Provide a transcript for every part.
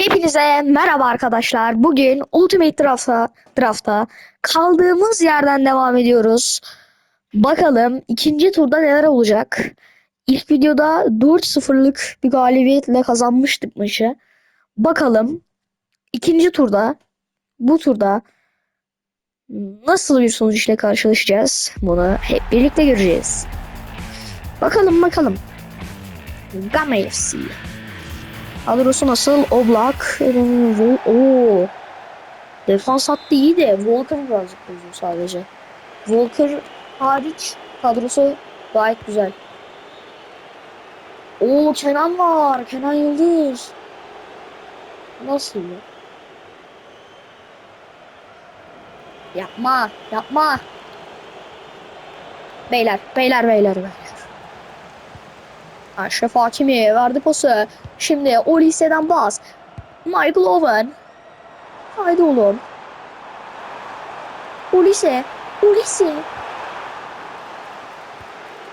Hepinize merhaba arkadaşlar. Bugün Ultimate Draft'a, Draft'a kaldığımız yerden devam ediyoruz. Bakalım ikinci turda neler olacak. İlk videoda 4-0'lık bir galibiyetle kazanmıştık maçı. Bakalım ikinci turda bu turda nasıl bir sonuç ile karşılaşacağız? Bunu hep birlikte göreceğiz. Bakalım bakalım. Gamma FC. Kadrosu nasıl? Oblak. Vol Oo. Defans hattı iyi de Walker birazcık uzun sadece. Walker hariç kadrosu gayet güzel. Oo Kenan var. Kenan Yıldız. Nasıl ya? Yapma. Yapma. Beyler. Beyler beyler beyler. Aşraf Hakimi verdi pası. Şimdi o liseden bas. Michael Owen. Haydi oğlum. Ulise. Ulise.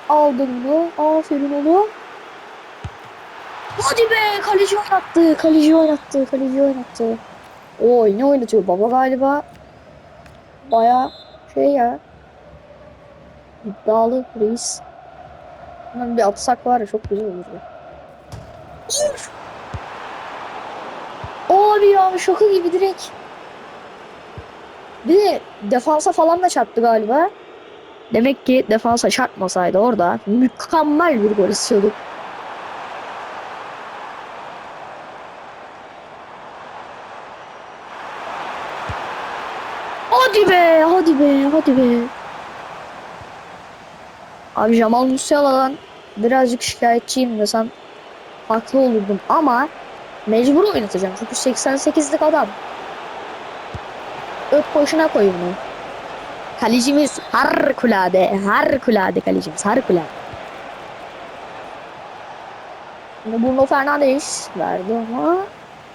Aldın bunu. Aferin oğlum. Hadi be. Kaleci oynattı. Kaleci oynattı. Kaleci oynattı. Oy ne oynatıyor baba galiba. Baya şey ya. İddialı reis. Hemen bir atsak var ya çok güzel olurdu. Abi ya şaka gibi direkt. Bir de defansa falan da çarptı galiba. Demek ki defansa çarpmasaydı orada mükemmel bir gol istiyorduk. Hadi be, hadi be, hadi be. Abi Jamal Musiala'dan birazcık şikayetçiyim desem haklı olurdum ama mecbur oynatacağım çünkü 88'lik adam. Ök koşuna koy bunu. Kalecimiz harikulade, harikulade kalecimiz, harikulade. Şimdi Bruno Fernandes verdi ama.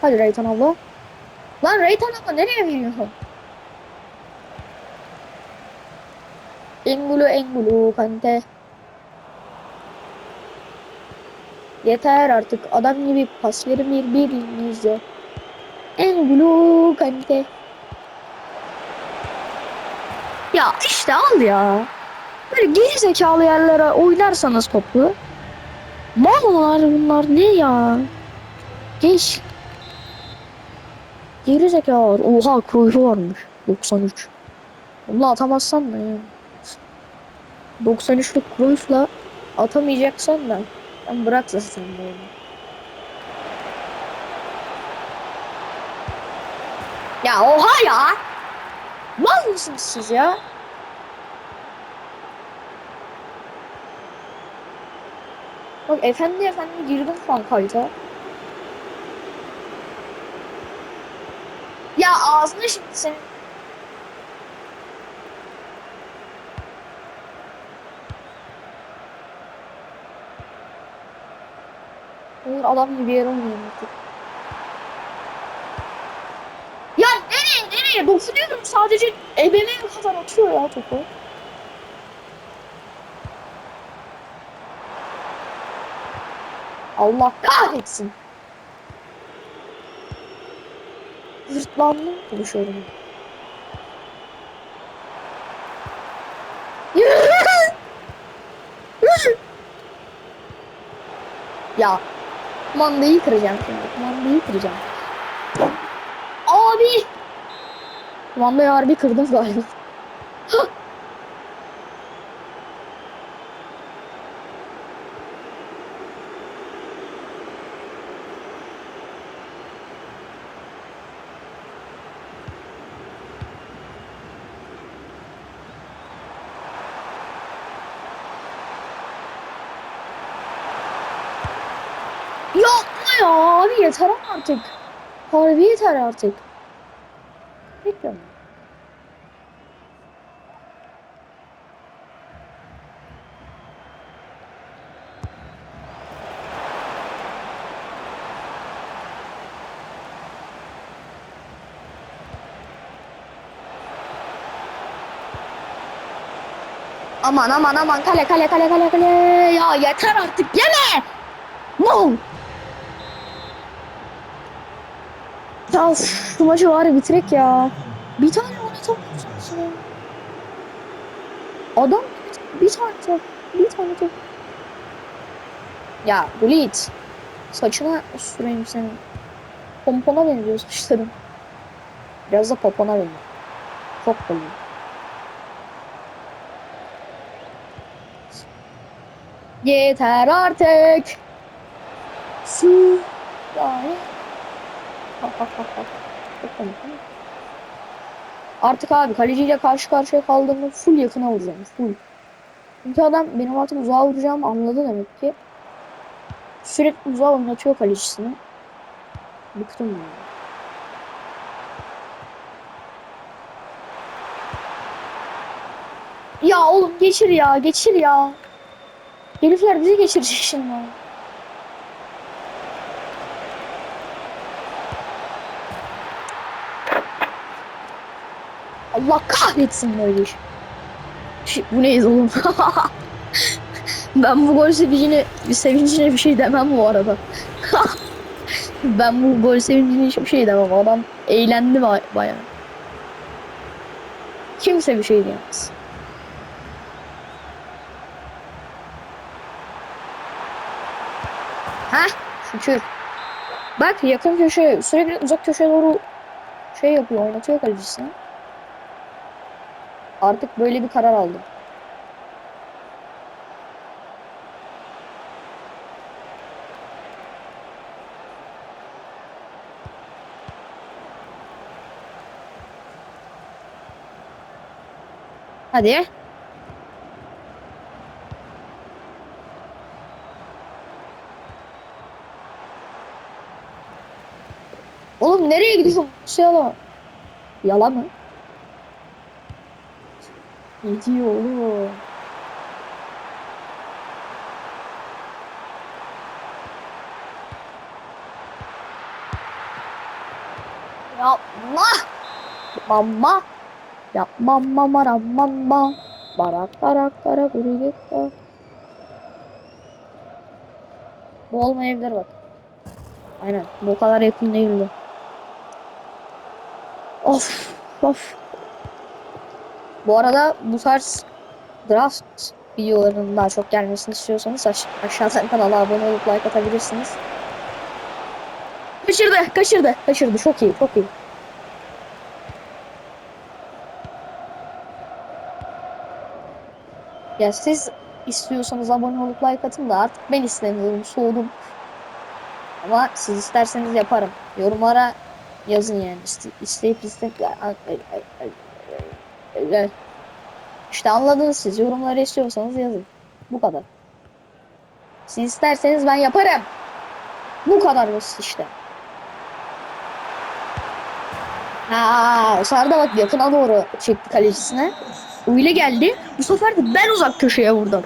Hadi Reytan abla. Lan Reytan abla nereye veriyorsun? Engulu Engulu Kante. Yeter artık adam gibi pas verin birbirinize. Engulu Kante. Ya işte al ya. Böyle geri zekalı yerlere oynarsanız topu. Mallar bunlar ne ya? Geç. Geri zekalı. Oha Cruyff'u varmış. 93. Bunu atamazsan da ya. 93'lük Cruyff'la atamayacaksan da ben bırak zaten böyle. Ya oha ya! Mal mısınız siz ya? Bak efendi efendi girdim falan kayda. Ya ağzını şimdi senin. Olur adam gibi yer olmuyor artık. Ya nereye nereye? Dokunuyorum sadece ebeme kadar atıyor ya topu. Allah kahretsin. Zırtlandım konuşuyorum. ya Mandayı kıracağım şimdi. Mandayı kıracağım. Abi! Mandayı harbi kırdım galiba. Yapma ya abi yeter artık. Harbi yeter artık. Bekliyorum. Aman aman aman kale kale kale kale kale ya yeter artık yeme. No. Ya şu maçı ya bitirek ya. Bir tane oynatamıyorsun. Adam bir tane top. Bir tane top. Ya Bulit. Saçına süreyim senin. Pompona benziyor saçların. Biraz da popona benziyor. Çok belli. Yeter artık. Su. Artık abi kaleciyle karşı karşıya kaldığımda full yakına vuracağım. Full. Çünkü adam benim artık uzağa vuracağımı anladı demek ki. Sürekli uzağa oynatıyor kalecisini. Bıktım ya. Ya oğlum geçir ya geçir ya. Herifler bizi geçirecek şimdi. Allah kahretsin böyle iş. Şey, bu neyiz oğlum? ben bu gol sevincine, sevincine bir şey demem bu arada. ben bu gol sevincine hiçbir şey demem. Adam eğlendi ba- bayağı. Kimse bir şey diyemez. Heh şükür. Bak yakın köşe sürekli uzak köşeye doğru şey yapıyor oynatıyor kalecisini. Artık böyle bir karar aldım. Hadi. Oğlum nereye gidiyorsun? Yala. Yala mı? Gidiyor oğlum. Yapma. Mama. Yapma mama mama. Barak barak barak urigetta. Bu olmayabilir bak. Aynen. Bu kadar yakın değildi. Of. Of. Bu arada bu tarz draft videolarının daha çok gelmesini istiyorsanız aş aşağıdan kanala abone olup like atabilirsiniz. Kaçırdı, kaçırdı, kaçırdı. Çok iyi, çok iyi. Ya siz istiyorsanız abone olup like atın da artık ben istemiyorum, soğudum. Ama siz isterseniz yaparım. Yorumlara yazın yani. İste, isteyip isteyip işte anladınız siz. Yorumları istiyorsanız yazın. Bu kadar. Siz isterseniz ben yaparım. Bu kadar basit işte. Ha, Sarda bak yakına doğru çekti kalecisine. Öyle geldi. Bu sefer de ben uzak köşeye vurdum.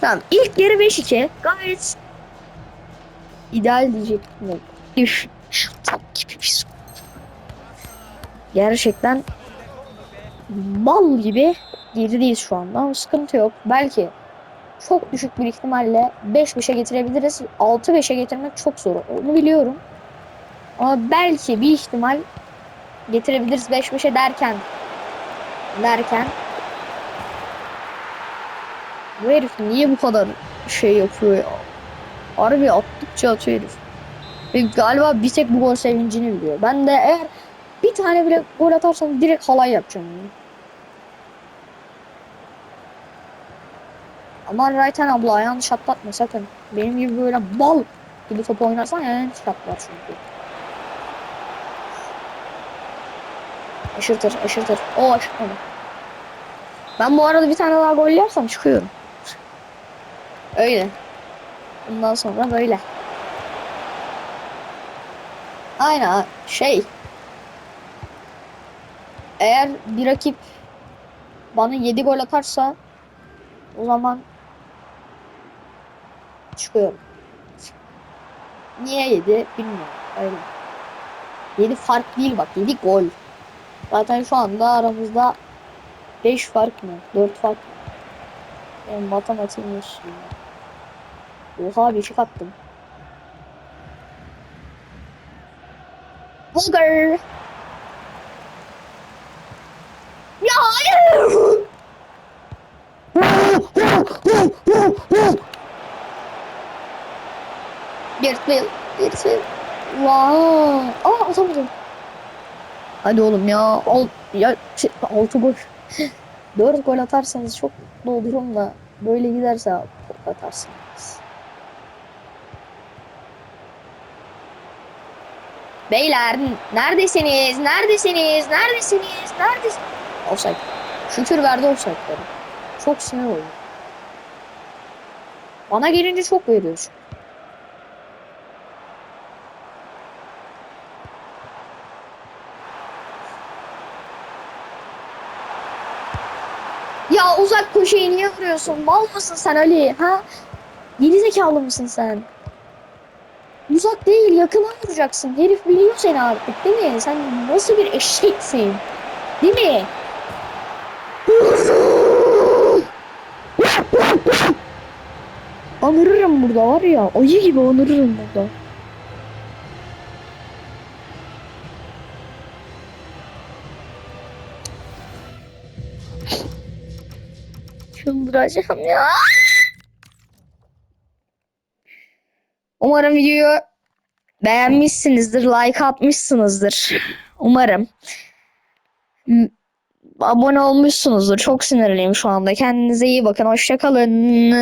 tamam ilk yarı 5-2. Gayet ideal diyecektim. Son. Gerçekten mal gibi gerideyiz şu anda sıkıntı yok. Belki çok düşük bir ihtimalle 5-5'e getirebiliriz. 6-5'e getirmek çok zor. Onu biliyorum. Ama belki bir ihtimal getirebiliriz 5-5'e derken derken bu herif niye bu kadar şey yapıyor ya? Harbi attıkça atıyor herif. Ve galiba bir tek bu gol sevincini biliyor. Ben de eğer bir tane bile gol atarsam direkt halay yapacağım. Yani. Aman Rayten abla ayağını şatlatma sakın. Benim gibi böyle bal gibi top oynarsan yani şatlar çünkü. Aşırtır, aşırtır. O aşırtmadı. Ben bu arada bir tane daha gol yersem çıkıyorum. Öyle. Bundan sonra böyle. Aynen şey. Eğer bir rakip bana 7 gol atarsa o zaman çıkıyorum. Niye 7 bilmiyorum. Öyle. 7 fark değil bak 7 gol. Zaten şu anda aramızda 5 fark mı? 4 fark mı? Yani matematiğim yok şimdi. Oha bir şey attım. Walker. Ya hayır. Gertfield. Gertfield. Wow. Aa atamadım. Hadi oğlum ya. Al, ya şey, altı gol. Dört gol atarsanız çok mutlu olurum da böyle giderse atarsınız. Beyler neredesiniz? Neredesiniz? Neredesiniz? Neredesiniz? Offside. Şükür verdi offside'ları. Çok sinir oldu. Bana gelince çok veriyor. Ya uzak köşeyi niye vuruyorsun? Mal mısın sen Ali? Ha? Geri zekalı mısın sen? Uzak değil, yakına vuracaksın. Herif biliyor seni artık değil mi? Sen nasıl bir eşeksin? Değil mi? Anırırım burada var ya. Ayı gibi anırırım burada. Çıldıracağım ya. Umarım videoyu beğenmişsinizdir, like atmışsınızdır. Umarım. Abone olmuşsunuzdur. Çok sinirliyim şu anda. Kendinize iyi bakın. Hoşça kalın.